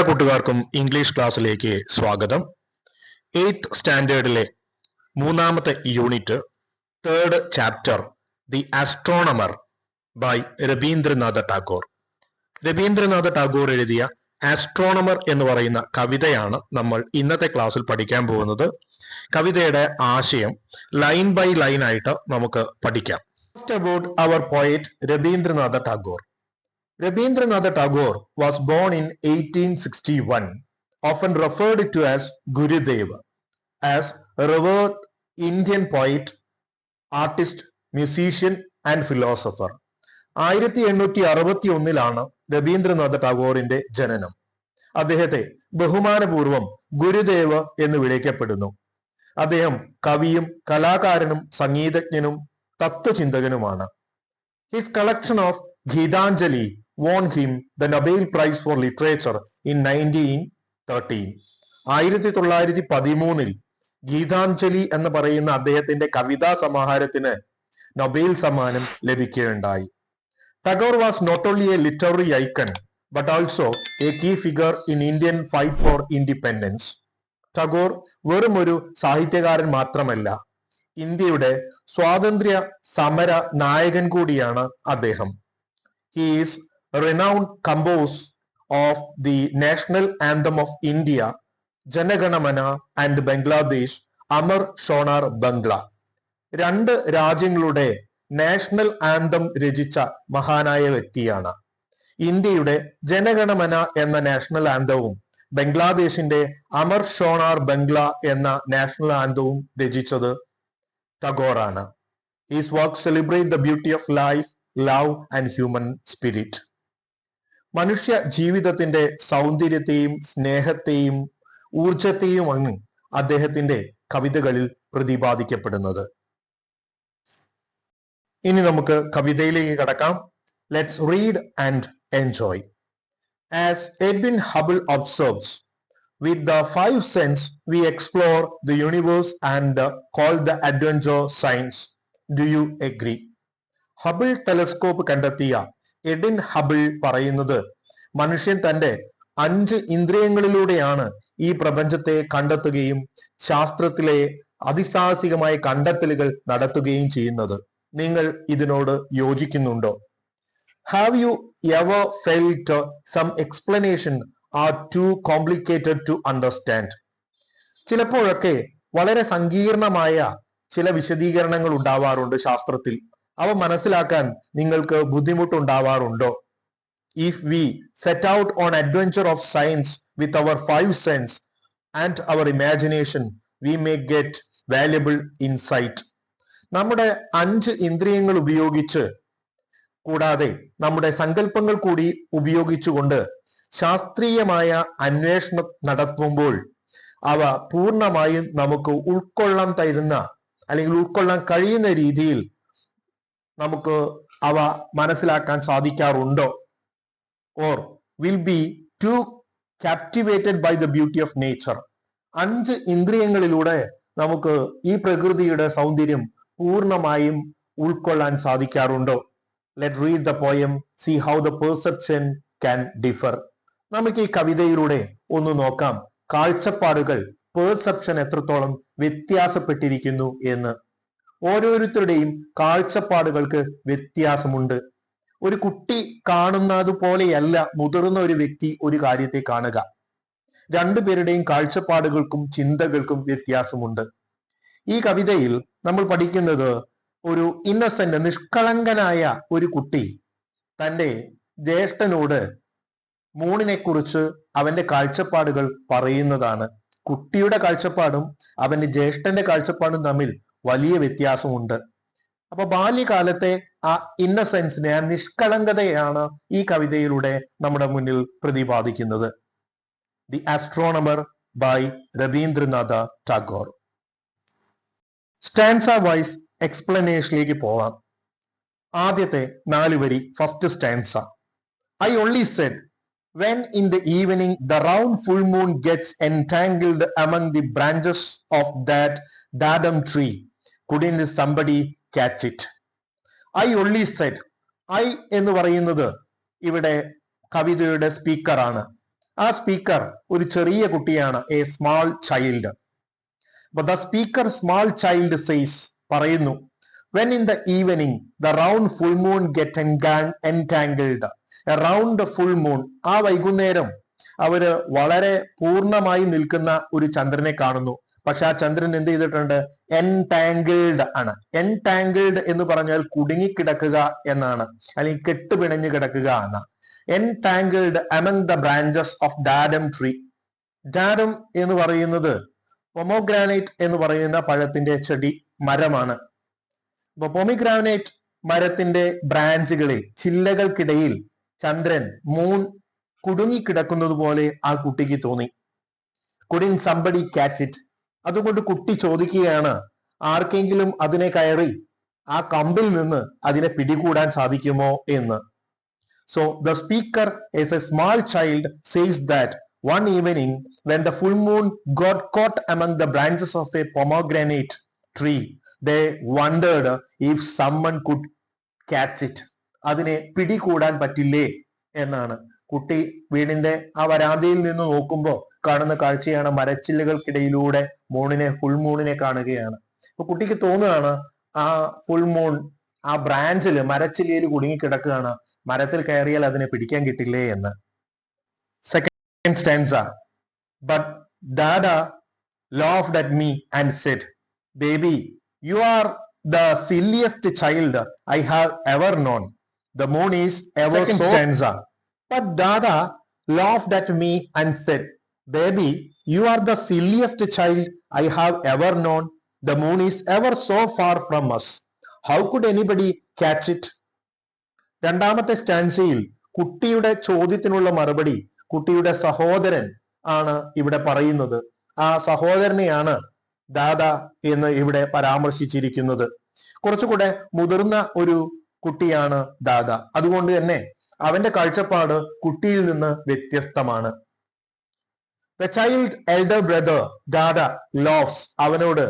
എല്ലാ കൂട്ടുകാർക്കും ഇംഗ്ലീഷ് ക്ലാസ്സിലേക്ക് സ്വാഗതം. എയ്ത്ത് സ്റ്റാൻഡേർഡിലെ മൂന്നാമത്തെ unit third chapter the astronomer by Rabindranath Tagore Rabindranath Tagore എഴുതിയ ആസ്ട്രോണമർ എന്ന് പറയുന്ന കവിതയാണ് നമ്മൾ ഇന്നത്തെ ക്ലാസ്സിൽ പഠിക്കാൻ പോകുന്നത്. കവിതയുടെ ആശയം ലൈൻ ബൈ ലൈൻ ആയിട്ട് നമുക്ക് പഠിക്കാം. First about our poet Rabindranath Tagore Rabindranath Tagore was born in 1861, often referred to as Gurudeva, as a revered Indian poet, artist, musician and philosopher ആയിരത്തി എണ്ണൂറ്റി അറുപത്തി ഒന്നിലാണ് രവീന്ദ്രനാഥ ടാഗോറിന്റെ ജനനം. അദ്ദേഹത്തെ ബഹുമാനപൂർവം ഗുരുദേവ് എന്ന് വിളിക്കപ്പെടുന്നു. അദ്ദേഹം കവിയും കലാകാരനും സംഗീതജ്ഞനും തത്വചിന്തകനുമാണ്. His collection of Gitanjali won him the Nobel Prize for Literature in 1913. ആയിരത്തി തൊള്ളായിരത്തി പതിമൂന്നിൽ ഗീതാഞ്ജലി എന്ന് പറയുന്ന അദ്ദേഹത്തിന്റെ കവിതാ സമാഹാരത്തിന് നൊബേൽ സമ്മാനം ലഭിക്കുകയുണ്ടായി. Tagore was not only a literary icon but also a key figure in Indian fight for independence Tagore വെറും ഒരു സാഹിത്യകാരൻ മാത്രമല്ല ഇന്ത്യയുടെ സ്വാതന്ത്ര്യ സമര നായകൻ കൂടിയാണ് അദ്ദേഹം. He is renowned compose of the national anthem of India, Jana Gana Mana and Bangladesh Amar Shonar Bangla രണ്ട് രാജ്യങ്ങളുടെ നാഷണൽ ആന്തം രചിച്ച മഹാനായ വ്യക്തിയാണ്. ഇന്ത്യയുടെ ജനഗണമന എന്ന നാഷണൽ ആന്തവും ബംഗ്ലാദേശിന്റെ അമർ ഷോണാർ ബംഗ്ല എന്ന നാഷണൽ ആന്തവും രചിച്ചത് ടാഗോറാണ്. His work celebrate the beauty of life love and human spirit മനുഷ്യ ജീവിതത്തിന്റെ സൗന്ദര്യത്തെയും സ്നേഹത്തെയും ഊർജത്തെയുമാണ് അദ്ദേഹത്തിന്റെ കവിതകളിൽ പ്രതിപാദിക്കപ്പെടുന്നത്. ഇനി നമുക്ക് കവിതയിലേക്ക് കടക്കാം. Let's read and enjoy as Edwin Hubble observes with the five sense we explore the universe and call the adventure science do you agree Hubble telescope കണ്ടെത്തിയ Edwin Hubble പറയുന്നത്. മനുഷ്യൻ തന്റെ അഞ്ച് ഇന്ദ്രിയങ്ങളിലൂടെയാണ് ഈ പ്രപഞ്ചത്തെ കണ്ടെത്തുകയും ശാസ്ത്രത്തിലെ അതിസാഹസികമായ കണ്ടെത്തലുകൾ നടത്തുകയും ചെയ്യുന്നത്. നിങ്ങൾ ഇതിനോട് യോജിക്കുന്നുണ്ടോ? Have you ever felt some explanation are too complicated to understand ചിലപ്പോഴൊക്കെ വളരെ സങ്കീർണമായ ചില വിശദീകരണങ്ങൾ ഉണ്ടാവാറുണ്ട് ശാസ്ത്രത്തിൽ. അവ മനസ്സിലാക്കാൻ നിങ്ങൾക്ക് ബുദ്ധിമുട്ടുണ്ടാവാറുണ്ടോ? If we set out on adventure of science with our five sense and our imagination we may get valuable insight നമ്മുടെ അഞ്ച് ഇന്ദ്രിയങ്ങൾ ഉപയോഗിച്ച് കൂടാതെ നമ്മുടെ സങ്കല്പങ്ങൾ കൂടി ഉപയോഗിച്ചുകൊണ്ട് ശാസ്ത്രീയമായ അന്വേഷണം നടത്തുമ്പോൾ അവ പൂർണമായും നമുക്ക് ഉൾക്കൊള്ളാൻ തരുന്ന അല്ലെങ്കിൽ ഉൾക്കൊള്ളാൻ കഴിയുന്ന രീതിയിൽ നമുക്ക് അവ മനസ്സിലാക്കാൻ സാധിക്കാറുണ്ടോ? Or will be too captivated by the beauty of nature അഞ്ച് ഇന്ദ്രിയങ്ങളിലൂടെ നമുക്ക് ഈ പ്രകൃതിയുടെ സൗന്ദര്യം പൂർണമായും ഉൾക്കൊള്ളാൻ സാധിക്കാറുണ്ടോ? Let read the poem see how the perception can differ നമുക്ക് ഈ കവിതയിലൂടെ ഒന്ന് നോക്കാം. കാഴ്ചപ്പാടുകൾ പെർസെപ്ഷൻ എത്രത്തോളം വ്യത്യാസപ്പെട്ടിരിക്കുന്നു എന്ന്. ഓരോരുത്തരുടെയും കാഴ്ചപ്പാടുകൾക്ക് വ്യത്യാസമുണ്ട്. ഒരു കുട്ടി കാണുന്നത് പോലെയല്ല മുതിർന്ന ഒരു വ്യക്തി ഒരു കാര്യത്തെ കാണുക. രണ്ടുപേരുടെയും കാഴ്ചപ്പാടുകൾക്കും ചിന്തകൾക്കും വ്യത്യാസമുണ്ട്. ഈ കവിതയിൽ നമ്മൾ പഠിക്കുന്നത് ഒരു ഇന്നസെന്റ് നിഷ്കളങ്കനായ ഒരു കുട്ടി തന്റെ ജ്യേഷ്ഠനോട് മൂണിനെ കുറിച്ച് അവന്റെ കാഴ്ചപ്പാടുകൾ പറയുന്നതാണ്. കുട്ടിയുടെ കാഴ്ചപ്പാടും അവന്റെ ജ്യേഷ്ഠന്റെ കാഴ്ചപ്പാടും തമ്മിൽ വലിയ വ്യത്യാസമുണ്ട്. അപ്പൊ ബാല്യകാലത്തെ ആ ഇന്നസെൻസിനെ ആ നിഷ്കളങ്കതയാണ് ഈ കവിതയിലൂടെ നമ്മുടെ മുന്നിൽ പ്രതിപാദിക്കുന്നത്. The astronomer by Rabindranath Tagore stanza wise എക്സ്പ്ലനേഷനിലേക്ക് പോവാം. ആദ്യത്തെ നാല് വരി first stanza I only said when in the evening the round full moon gets entangled among the branches of that dadam tree couldn't somebody catch it? I only said I എന്ന് പറയുന്നത് ഇവിടെ കവിതയുടെ സ്പീക്കറാണ് ആ speaker ഒരു ചെറിയ കുട്ടിയാണ് a small child അപ്പൊ the speaker small child says പറയുന്നു when in the evening the round full moon get around round full moon ആ വൈകുന്നേരം അവർ വളരെ പൂർണമായി നിൽക്കുന്ന ഒരു ചന്ദ്രനെ കാണുന്നു. പക്ഷെ ആ ചന്ദ്രൻ എന്ത് ചെയ്തിട്ടുണ്ട്? എൻടാങ്കിൾഡ് ആണ്. എൻടാങ്കിൾഡ് എന്ന് പറഞ്ഞാൽ കുടുങ്ങിക്കിടക്കുക എന്നാണ്. അല്ലെങ്കിൽ കെട്ടുപിണഞ്ഞു കിടക്കുക എന്ന. Entangled among the branches of dadam tree dadam എന്ന് പറയുന്നത് പൊമോഗ്രാനൈറ്റ് എന്ന് പറയുന്ന പഴത്തിന്റെ ചെടി മരമാണ്. അപ്പൊ പൊമിഗ്രാനൈറ്റ് മരത്തിന്റെ ബ്രാഞ്ചുകളിൽ ചില്ലകൾക്കിടയിൽ ചന്ദ്രൻ മൂൺ കുടുങ്ങിക്കിടക്കുന്നത് പോലെ ആ കുട്ടിക്ക് തോന്നി. കുടിൻ സമ്പടി ക്യാച്ച് ഇറ്റ് അതുകൊണ്ട് കുട്ടി ചോദിക്കുകയാണ് ആർക്കെങ്കിലും അതിനെ കയറി ആ കമ്പിൽ നിന്ന് അതിനെ പിടികൂടാൻ സാധിക്കുമോ എന്ന്? So the speaker as a small child says that one evening when the full moon got caught among the branches of a pomegranate tree they wondered if someone could catch it അതിനെ പിടികൂടാൻ പറ്റില്ലേ എന്നാണ്. കുട്ടി വീടിന്റെ ആ വരാന്തയിൽ നിന്ന് നോക്കുമ്പോൾ കാണുന്ന കാഴ്ചയാണ് മരച്ചില്ലുകൾക്കിടയിലൂടെ മൂണിനെ ഫുൾ മൂണിനെ കാണുകയാണ്. അപ്പൊ കുട്ടിക്ക് തോന്നുകയാണ് ആ ഫുൾ മൂൺ ആ ബ്രാഞ്ചിൽ മരച്ചില്ലയിൽ കുടുങ്ങിക്കിടക്കുകയാണ്. മരത്തിൽ കയറിയാൽ അതിനെ പിടിക്കാൻ കിട്ടില്ലേ എന്ന്. Second stanza but Dada laughed at me and said baby you are the silliest child I have ever known the moon is ever stanza but Dada laughed at me and said, Baby, you are the silliest child I have ever known. The moon is ever so far from us How could anybody catch it? രണ്ടാമത്തെ സ്റ്റാൻസിയിൽ കുട്ടിയുടെ ചോദ്യത്തിനുള്ള മറുപടി കുട്ടിയുടെ സഹോദരൻ ആണ് ഇവിടെ പറയുന്നത് ആ സഹോദരനെയാണ് ദാദ എന്ന് ഇവിടെ പരാമർശിച്ചിരിക്കുന്നത് കുറച്ചുകൂടെ മുതിർന്ന ഒരു കുട്ടിയാണ് ദാദ അതുകൊണ്ട് തന്നെ അവന്റെ കാഴ്ചപ്പാട് കുട്ടിയിൽ നിന്ന് വ്യത്യസ്തമാണ്. The child elder brother Dada laughs അവനോട്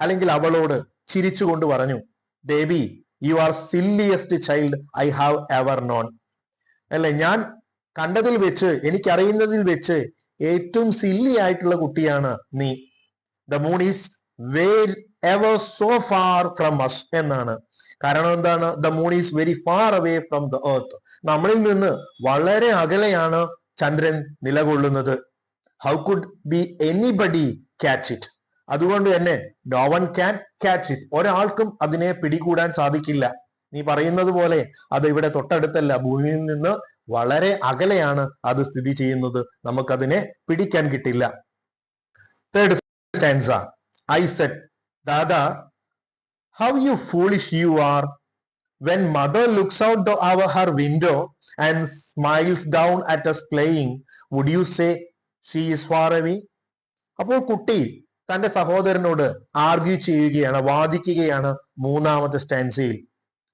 അല്ലെങ്കിൽ അവളോട് ചിരിച്ചുകൊണ്ട് പറഞ്ഞു baby you are silliest child I have ever known അല്ലെ? ഞാൻ കണ്ടതിൽ വെച്ച് എനിക്കറിയുന്നതിൽ വെച്ച് ഏറ്റവും സില്ലി ആയിട്ടുള്ള കുട്ടിയാണ് നീ. The moon is where ever so far from us എന്നാണ്. കാരണം എന്താണ്? The moon is very far away from the earth നമ്മളിൽ നിന്ന് വളരെ അകലെയാണ് ചന്ദ്രൻ നിലകൊള്ളുന്നത്. How could be anybody catch it അതുകൊണ്ട് തന്നെ no one can catch it ഒരാൾക്കും അതിനെ പിടികൂടാൻ സാധിക്കില്ല. നീ പറയുന്നത് പോലെ അത് ഇവിടെ തൊട്ടടുത്തല്ല. ഭൂമിയിൽ നിന്ന് വളരെ അകലെയാണ് അത് സ്ഥിതി ചെയ്യുന്നത്. നമുക്കതിനെ പിടിക്കാൻ കിട്ടില്ല. Third stanza I said Dada how you foolish you are when mother looks out the our her window and smiles down at us playing would you say she is far away അപ്പോൾ കുട്ടി തന്റെ സഹോദരനോട് argue ചെയ്യുകയാണ് വാദിക്കുകയാണ് മൂന്നാമത്തെ സ്റ്റാൻസിയിൽ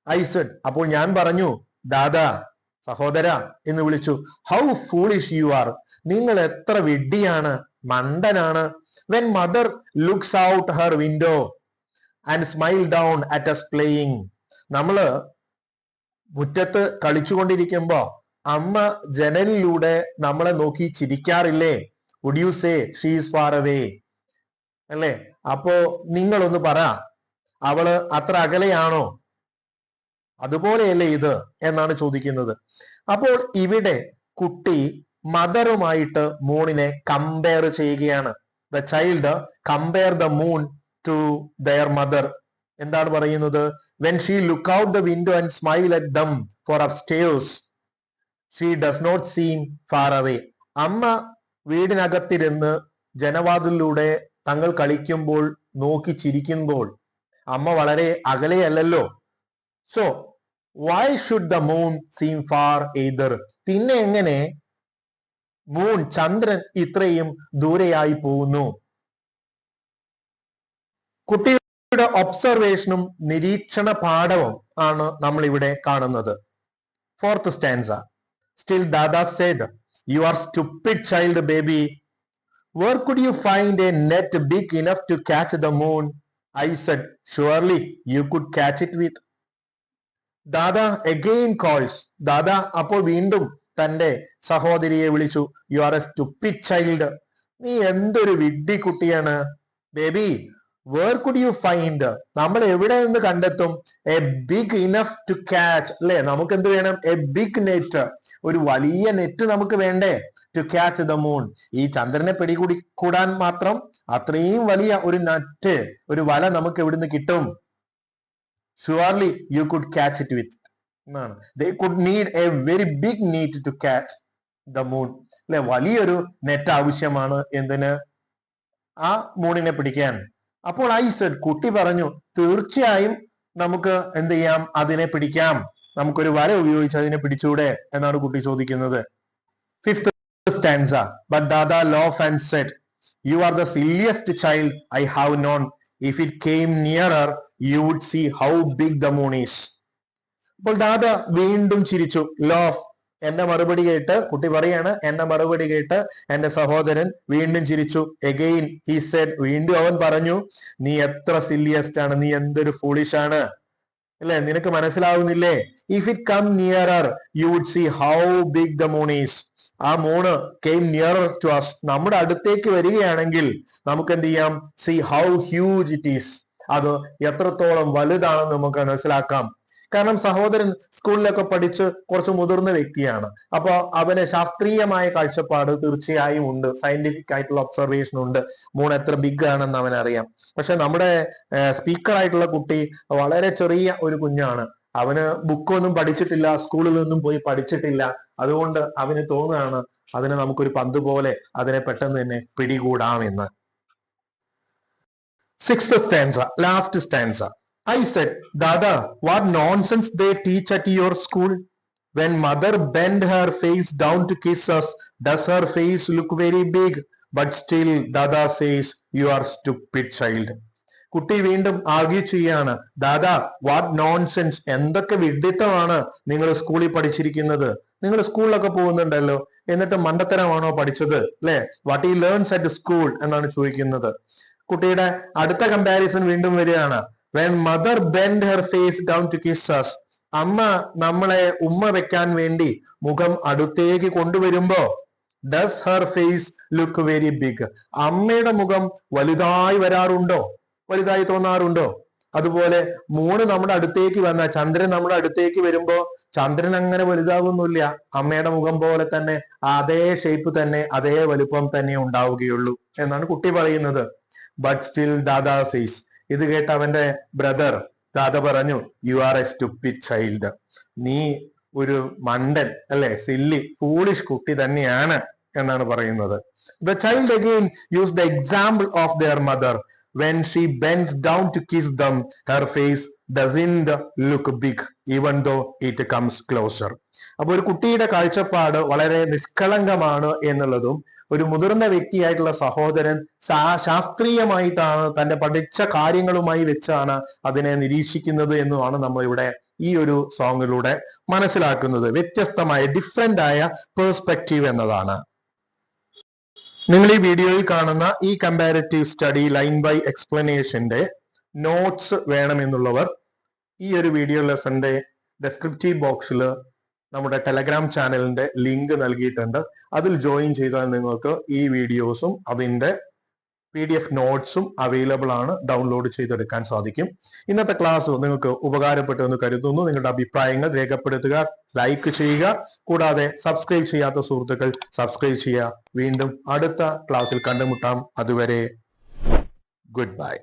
iced അപ്പോൾ ഞാൻ പറഞ്ഞു ദാദാ സഹോദര എന്ന് വിളിച്ചു. ഹൗ ഫൂളിഷ് യു ആർ നിങ്ങൾ എത്ര വിഡ്ഢിയാണ് മണ്ടനാണ്. When mother looks out her window and smile down at us playing നമ്മൾ മുറ്റത്ത് കളിച്ചുകൊണ്ടിരിക്കുമ്പോ അമ്മ ജനലിലൂടെ നമ്മളെ നോക്കി ചിരിക്കാറില്ലേ? Would you say she's far അല്ലേ? അപ്പോ നിങ്ങളൊന്ന് പറ അവൾ അത്ര അകലെയാണോ? അതുപോലെയല്ലേ ഇത്? എന്നാണ് ചോദിക്കുന്നത്. അപ്പോൾ ഇവിടെ കുട്ടി മദറുമായിട്ട് മൂണിനെ കമ്പയർ ചെയ്യുകയാണ്. The child compare the moon to their mother എന്താണ് പറയുന്നത്? When she look out the window and smile at them for upstairs she does not seem far away അമ്മ വീടിനകത്തിരുന്ന് ജനവാതിലൂടെ തങ്ങൾ കളിക്കുമ്പോൾ നോക്കി ചിരിക്കുമ്പോൾ അമ്മ വളരെ അകലെയല്ലല്ലോ so why should the moon seem far either പിന്നെ എങ്ങനെ മൂൺ ചന്ദ്രൻ ഇത്രയും ദൂരെയായി പോകുന്നു? കുട്ടിയുടെ ഒബ്സർവേഷനും നിരീക്ഷണ പാഠവും ആണ് നമ്മൾ ഇവിടെ കാണുന്നത്. Fourth stanza still Dada said you are stupid child baby where could you find a net big enough to catch the moon I said surely you could catch it with Dada again calls Dada അപ്പോൾ വീണ്ടും തന്റെ സഹോദരിയെ വിളിച്ചു you are a stupid child നീ എന്തൊരു വിഡ്ഢി കുട്ടിയാണ് baby where could you find നമ്മൾ എവിടെ നിന്ന് കണ്ടെത്തും? A big enough to catch അല്ലെ? നമുക്ക് എന്ത് വേണം? എ ബിഗ് നെറ്റ് ഒരു വലിയ നെറ്റ് നമുക്ക് വേണ്ടേ? ടു ക്യാച്ച് ദ മൂൺ ഈ ചന്ദ്രനെ പിടികൂടി കൂടാൻ മാത്രം അത്രയും വലിയ ഒരു നെറ്റ് ഒരു വല നമുക്ക് എവിടുന്ന് കിട്ടും? Surely you could catch it with എന്നാണ്. They could need a very big net to catch the moon അല്ലെ? വലിയൊരു നെറ്റ് ആവശ്യമാണ് എന്തിന്? ആ മൂണിനെ പിടിക്കാൻ. അപ്പോൾ ഐ സെഡ് കുട്ടി പറഞ്ഞു തീർച്ചയായും നമുക്ക് എന്ത് ചെയ്യാം? അതിനെ പിടിക്കാം. നമുക്കൊരു വര ഉപയോഗിച്ച് അതിനെ പിടിച്ചൂടെ? എന്നാണ് കുട്ടി ചോദിക്കുന്നത്. Fifth stanza but Dada laugh and said you are the silliest child I have known if it came nearer you would see how big the moon is അപ്പോൾ ദാദ വീണ്ടും ചിരിച്ചു. ലോഫ് എന്റെ മറുപടി കേട്ട് കുട്ടി പറയാണ് എന്റെ മറുപടി കേട്ട് എന്റെ സഹോദരൻ വീണ്ടും ചിരിച്ചു. എഗെയിൻ ഹി സെഡ് വീണ്ടും അവൻ പറഞ്ഞു നീ എത്ര സില്ലിയസ്റ്റ് ആണ് നീ എന്തൊരു ഫൂളിഷ് ആണ്. അല്ലെ? നിനക്ക് മനസ്സിലാവുന്നില്ലേ? If it come nearer you would see how big the moon is ആ moon came nearer to us നമ്മുടെ അടുത്തേക്ക് വരികയാണെങ്കിൽ നമുക്ക് എന്ത് ചെയ്യാം? See how huge it is അത് എത്രത്തോളം വലുതാണെന്ന് നമുക്ക് മനസ്സിലാക്കാം. കാരണം സഹോദരൻ സ്കൂളിലൊക്കെ പഠിച്ച് കുറച്ച് മുതിർന്ന വ്യക്തിയാണ്. അപ്പൊ അവന് ശാസ്ത്രീയമായ കാഴ്ചപ്പാട് തീർച്ചയായും ഉണ്ട്. സയന്റിഫിക് ആയിട്ടുള്ള ഒബ്സർവേഷൻ ഉണ്ട്. മൂൺ എത്ര ബിഗ് ആണെന്ന് അവൻ അറിയാം. പക്ഷെ നമ്മുടെ സ്പീക്കർ ആയിട്ടുള്ള കുട്ടി വളരെ ചെറിയ ഒരു കുഞ്ഞാണ്. അവന് ബുക്കൊന്നും പഠിച്ചിട്ടില്ല സ്കൂളിൽ നിന്നും പോയി പഠിച്ചിട്ടില്ല. അതുകൊണ്ട് അവന് തോന്നുകയാണ് അതിനെ നമുക്കൊരു പന്ത് പോലെ അതിനെ പെട്ടെന്ന് തന്നെ പിടികൂടാമെന്ന്. Six stanza last stanza I said, Dada, what nonsense they teach at your school. When mother bend her face down to kiss us, does her face look very big? But still, Dada says, you are stupid child. കുട്ടി വീണ്ടും argue ചെയ്യാണ് Dada what nonsense എന്തൊക്കെ വിഡിത്തമാണ് നിങ്ങൾ സ്കൂളിൽ പഠിച്ചിരിക്കുന്നത്? നിങ്ങൾ സ്കൂളിലൊക്കെ പോകുന്നുണ്ടല്ലോ. എന്നിട്ട് മണ്ടത്തരമാണോ പഠിച്ചത്? അല്ലെ? വാട്ട് ഈ ലേൺസ് അറ്റ് സ്കൂൾ എന്നാണ് ചോദിക്കുന്നത്. കുട്ടിയുടെ അടുത്ത കമ്പാരിസൺ വീണ്ടും വരികയാണ്. When mother bend her face down to kiss us അമ്മ നമ്മളെ ഉമ്മ വെക്കാൻ വേണ്ടി മുഖം അടുത്തേക്ക് കൊണ്ടുവരുമ്പോ does her face look very big അമ്മയുടെ മുഖം വലുതായി വരാറുണ്ടോ? വലുതായി തോന്നാറുണ്ടോ? അതുപോലെ മൂണ് നമ്മുടെ അടുത്തേക്ക് വന്ന ചന്ദ്രൻ നമ്മുടെ അടുത്തേക്ക് വരുമ്പോ ചന്ദ്രൻ അങ്ങനെ വലുതാകുന്നില്ല. അമ്മയുടെ മുഖം പോലെ തന്നെ അതേ ഷേപ്പ് തന്നെ അതേ വലുപ്പം തന്നെ ഉണ്ടാവുകയുള്ളൂ എന്നാണ് കുട്ടി പറയുന്നത്. ബട്ട് സ്റ്റിൽ ദാദാ സീസ് ഇത് കേട്ട് അവന്റെ ബ്രദർ കഥ പറഞ്ഞു you are a stupid child നീ ഒരു മണ്ടൻ അല്ലെ? സില്ലി ഫൂളിഷ് കുട്ടി തന്നെയാണ് എന്നാണ് പറയുന്നത്. The child again use the example of their mother when she bends down to kiss them her face doesn't look big even though it comes closer അപ്പൊ ഒരു കുട്ടിയുടെ കാഴ്ചപ്പാട് വളരെ നിഷ്കളങ്കമാണ് എന്നുള്ളതും ഒരു മുതിർന്ന വ്യക്തിയായിട്ടുള്ള സഹോദരൻ ശാസ്ത്രീയമായിട്ടാണ് തന്റെ പഠിച്ച കാര്യങ്ങളുമായി വെച്ചാണ് അതിനെ നിരീക്ഷിക്കുന്നത് എന്നുമാണ് നമ്മൾ ഇവിടെ ഈ ഒരു സോങ്ങിലൂടെ മനസ്സിലാക്കുന്നത്. വ്യത്യസ്തമായ ഡിഫറെന്റ് ആയ പേഴ്സ്പെക്റ്റീവ് എന്നതാണ്. നിങ്ങൾ ഈ വീഡിയോയിൽ കാണുന്ന ഈ കമ്പാരിറ്റീവ് സ്റ്റഡി ലൈൻ ബൈ എക്സ്പ്ലനേഷന്റെ നോട്ട്സ് വേണമെന്നുള്ളവർ ഈ ഒരു വീഡിയോ ലെസന്റെ ഡെസ്ക്രിപ്റ്റീവ് ബോക്സിൽ നമ്മുടെ ടെലഗ്രാം ചാനലിന്റെ ലിങ്ക് നൽകിയിട്ടുണ്ട്. അതിൽ ജോയിൻ ചെയ്താൽ നിങ്ങൾക്ക് ഈ വീഡിയോസും അതിന്റെ പി ഡി എഫ് നോട്ട്സും അവൈലബിൾ ആണ് ഡൗൺലോഡ് ചെയ്തെടുക്കാൻ സാധിക്കും. ഇന്നത്തെ ക്ലാസ് നിങ്ങൾക്ക് ഉപകാരപ്പെട്ടു എന്ന് കരുതുന്നു. നിങ്ങളുടെ അഭിപ്രായങ്ങൾ രേഖപ്പെടുത്തുക ലൈക്ക് ചെയ്യുക. കൂടാതെ സബ്സ്ക്രൈബ് ചെയ്യാത്ത സുഹൃത്തുക്കൾ സബ്സ്ക്രൈബ് ചെയ്യുക. വീണ്ടും അടുത്ത ക്ലാസ്സിൽ കണ്ടുമുട്ടാം. അതുവരെ ഗുഡ് ബൈ